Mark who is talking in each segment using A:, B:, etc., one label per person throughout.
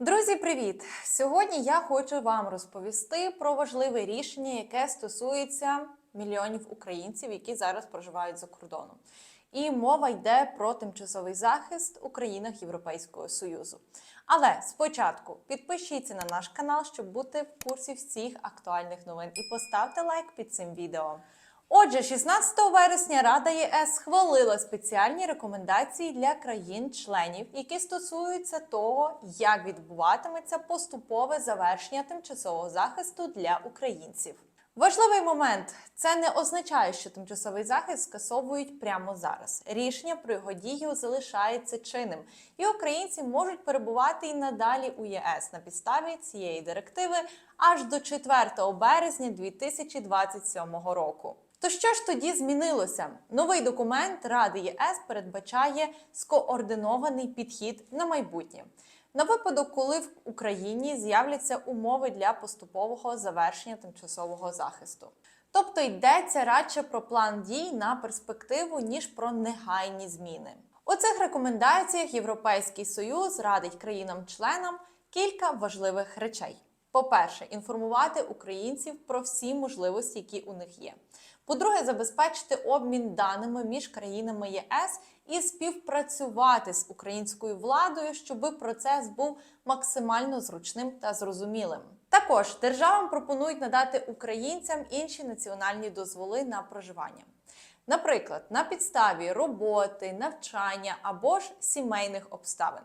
A: Друзі, привіт! Сьогодні я хочу вам розповісти про важливе рішення, яке стосується мільйонів українців, які зараз проживають за кордоном. І мова йде про тимчасовий захист у країнах Європейського Союзу. Але спочатку підпишіться на наш канал, щоб бути в курсі всіх актуальних новин, і поставте лайк під цим відео. Отже, 16 вересня Рада ЄС схвалила спеціальні рекомендації для країн-членів, які стосуються того, як відбуватиметься поступове завершення тимчасового захисту для українців. Важливий момент це не означає, що тимчасовий захист скасовують прямо зараз. Рішення про його дію залишається чинним, і українці можуть перебувати і надалі у ЄС на підставі цієї директиви аж до 4 березня 2027 року. То що ж тоді змінилося? Новий документ Ради ЄС передбачає скоординований підхід на майбутнє. На випадок, коли в Україні з'являться умови для поступового завершення тимчасового захисту. Тобто йдеться радше про план дій на перспективу, ніж про негайні зміни. У цих рекомендаціях Європейський Союз радить країнам-членам кілька важливих речей. По-перше, інформувати українців про всі можливості, які у них є. По-друге, забезпечити обмін даними між країнами ЄС і співпрацювати з українською владою, щоб процес був максимально зручним та зрозумілим. Також державам пропонують надати українцям інші національні дозволи на проживання. Наприклад, на підставі роботи, навчання або ж сімейних обставин.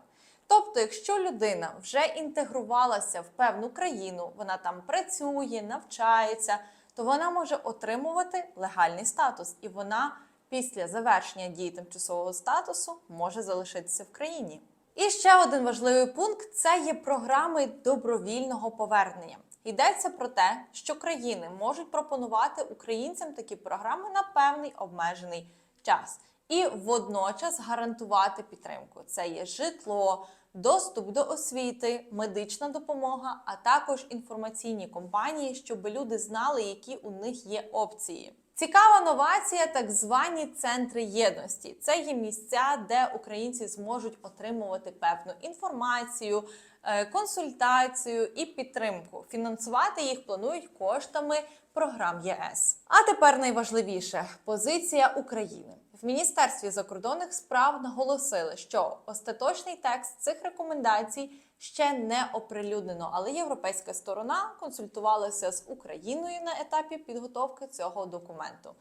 A: Тобто, якщо людина вже інтегрувалася в певну країну, вона там працює, навчається, то вона може отримувати легальний статус, і вона після завершення дії тимчасового статусу може залишитися в країні. І ще один важливий пункт це є програми добровільного повернення. Йдеться про те, що країни можуть пропонувати українцям такі програми на певний обмежений час і водночас гарантувати підтримку. Це є житло, доступ до освіти, медична допомога, а також інформаційні компанії, щоб люди знали, які у них є опції. Цікава новація, так звані центри єдності. Це є місця, де українці зможуть отримувати певну інформацію, е, консультацію і підтримку. Фінансувати їх планують коштами програм ЄС. А тепер найважливіше позиція України. В Міністерстві закордонних справ наголосили, що остаточний текст цих рекомендацій ще не оприлюднено, але європейська сторона консультувалася з Україною на етапі підготовки цього документу.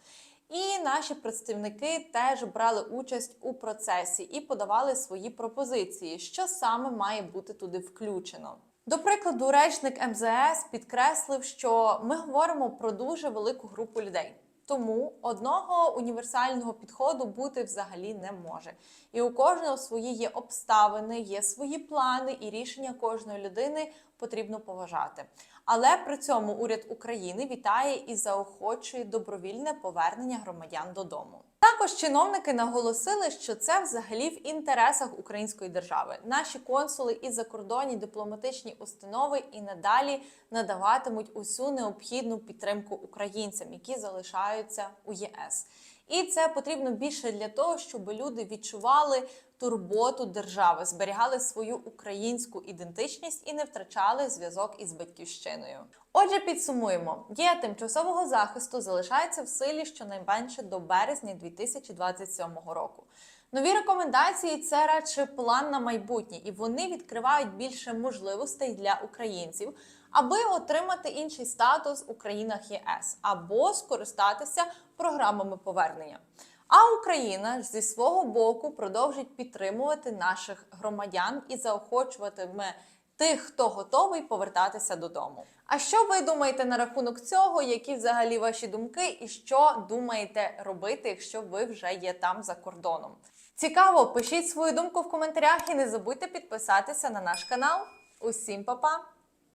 A: І наші представники теж брали участь у процесі і подавали свої пропозиції, що саме має бути туди включено. До прикладу, речник МЗС підкреслив, що ми говоримо про дуже велику групу людей. Тому одного універсального підходу бути взагалі не може. І у кожного свої є обставини, є свої плани, і рішення кожної людини потрібно поважати. Але при цьому уряд України вітає і заохочує добровільне повернення громадян додому. Також чиновники наголосили, що це взагалі в інтересах української держави. Наші консули і закордонні дипломатичні установи і надалі надаватимуть усю необхідну підтримку українцям, які залишаються у ЄС. І це потрібно більше для того, щоб люди відчували турботу держави, зберігали свою українську ідентичність і не втрачали зв'язок із батьківщиною. Отже, підсумуємо, дія тимчасового захисту залишається в силі щонайменше до березня 2027 року. Нові рекомендації це радше план на майбутнє, і вони відкривають більше можливостей для українців, аби отримати інший статус у країнах ЄС або скористатися програмами повернення. А Україна зі свого боку продовжить підтримувати наших громадян і заохочуватиме тих, хто готовий повертатися додому. А що ви думаєте на рахунок цього? Які взагалі ваші думки, і що думаєте робити, якщо ви вже є там за кордоном? Цікаво, пишіть свою думку в коментарях і не забудьте підписатися на наш канал. Усім па-па!